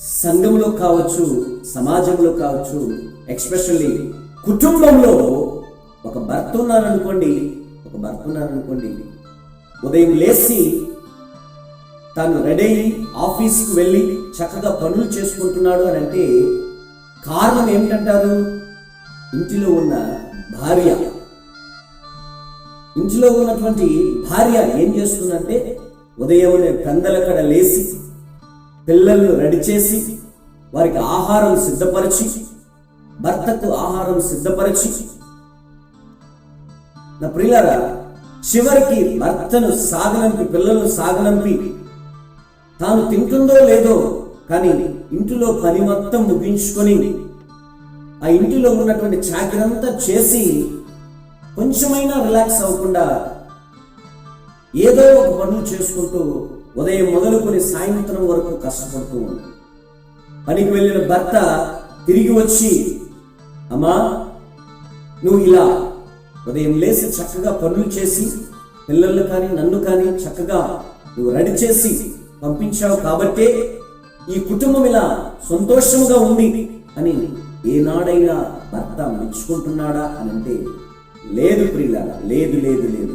సంఘంలో కావచ్చు సమాజంలో కావచ్చు ఎక్స్పెషల్లీ కుటుంబంలో ఒక భర్త ఉన్నారనుకోండి ఒక భర్త ఉన్నారనుకోండి ఉదయం లేచి తాను రెడీ అయ్యి ఆఫీస్కి వెళ్ళి చక్కగా పనులు చేసుకుంటున్నాడు అని అంటే కారణం ఏమిటంటారు? ఇంటిలో ఉన్న భార్య. ఇంటిలో ఉన్నటువంటి భార్య ఏం చేస్తుందంటే ఉదయం పెందలకడ లేచి పిల్లలు రెడీ చేసి వారికి ఆహారం సిద్ధపరిచి భర్తకు ఆహారం సిద్ధపరిచి. నా ప్రియులారా చివరికి భర్తను సాగనంపి పిల్లలను సాగనంపి తాను తింటుందో లేదో కానీ ఇంటిలో పని మొత్తం ముగించుకొని ఆ ఇంటిలో ఉన్నటువంటి చాకరంతా చేసి కొంచెమైనా రిలాక్స్ అవ్వకుండా ఏదో ఒక పనులు చేసుకుంటూ ఉదయం మొదలుకొని సాయంత్రం వరకు కష్టపడుతూ ఉంది. పనికి వెళ్ళిన భర్త తిరిగి వచ్చి అమ్మా నువ్వు ఇలా ఉదయం లేచి చక్కగా పనులు చేసి పిల్లలు కానీ నన్ను కానీ చక్కగా నువ్వు రెడీ చేసి పంపించావు కాబట్టే ఈ కుటుంబం ఇలా సంతోషంగా ఉంది అని ఏనాడైనా భర్త మెచ్చుకుంటున్నాడా అని అంటే లేదు ప్రియులారా లేదు లేదు లేదు.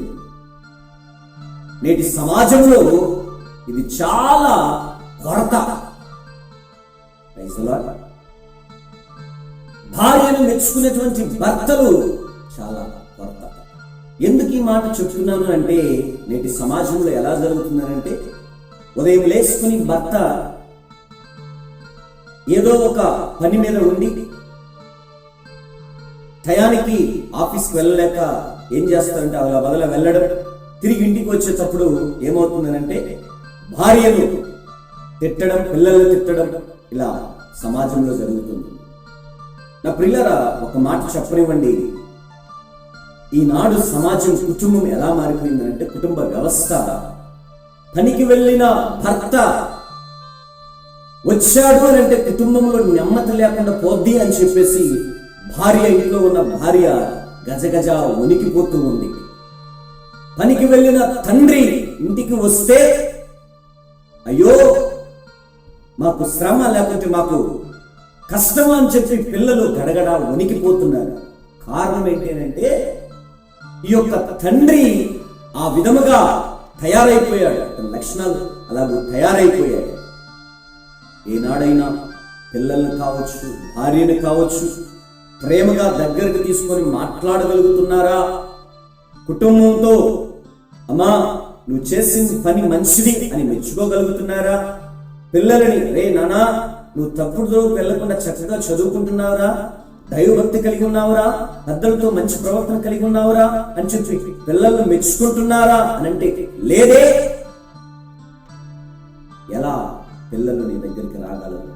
నేటి సమాజంలో ఇది చాలా కొరత భార్యను మెచ్చుకునేటువంటి భర్తలు చాలా కొరత ఎందుకు ఈ మాట చెప్తున్నాను అంటే నేటి సమాజంలో ఎలా జరుగుతుందనంటే ఉదయం లేసుకుని భర్త ఏదో ఒక పని మీద ఉండి టయానికి ఆఫీస్కి వెళ్ళలేక ఏం చేస్తారంటే అలా బదుల వెళ్ళడం తిరిగి ఇంటికి వచ్చేటప్పుడు ఏమవుతుందనంటే భార్యను తిట్టడం పిల్లల్ని తిట్టడం ఇలా సమాజంలో జరుగుతుంది. నా ప్రిల్లరా ఒక మాట చెప్పనివ్వండి. ఈనాడు సమాజం కుటుంబం ఎలా మారిపోయిందంటే కుటుంబ వ్యవస్థ. పనికి వెళ్ళిన భర్త వచ్చాడు అని అంటే కుటుంబంలో నెమ్మది లేకుండా పోద్ది అని చెప్పేసి భార్య ఇంట్లో ఉన్న భార్య గజగజ వణికిపోతూ ఉంది. పనికి వెళ్ళిన తండ్రి ఇంటికి వస్తే అయ్యో మాకు శ్రమ లేకపోతే మాకు కష్టం అని చెప్పి పిల్లలు గడగడ వణికిపోతున్నారు. కారణం ఏంటంటే ఈ యొక్క తండ్రి ఆ విధముగా తయారైపోయాడు. అతని లక్షణాలు అలాగే తయారైపోయాడు ఏనాడైనా పిల్లల్ని కావచ్చు భార్యను కావచ్చు ప్రేమగా దగ్గరికి తీసుకొని మాట్లాడగలుగుతున్నారా? కుటుంబంతో అమ్మా నువ్వు చేసిన పని మంచిది అని మెచ్చుకోగలుగుతున్నారా పిల్లలని రే నానా నువ్వు తప్పుడు వెళ్ళకుండా చక్కగా చదువుకుంటున్నావురా? దైవభక్తి కలిగి ఉన్నావురా? పెద్దలతో మంచి ప్రవర్తన కలిగి ఉన్నావురా? అని చెప్పి పిల్లలను మెచ్చుకుంటున్నారా అని అంటే లేదే. ఎలా పిల్లలు నీ దగ్గరికి రాగలరు?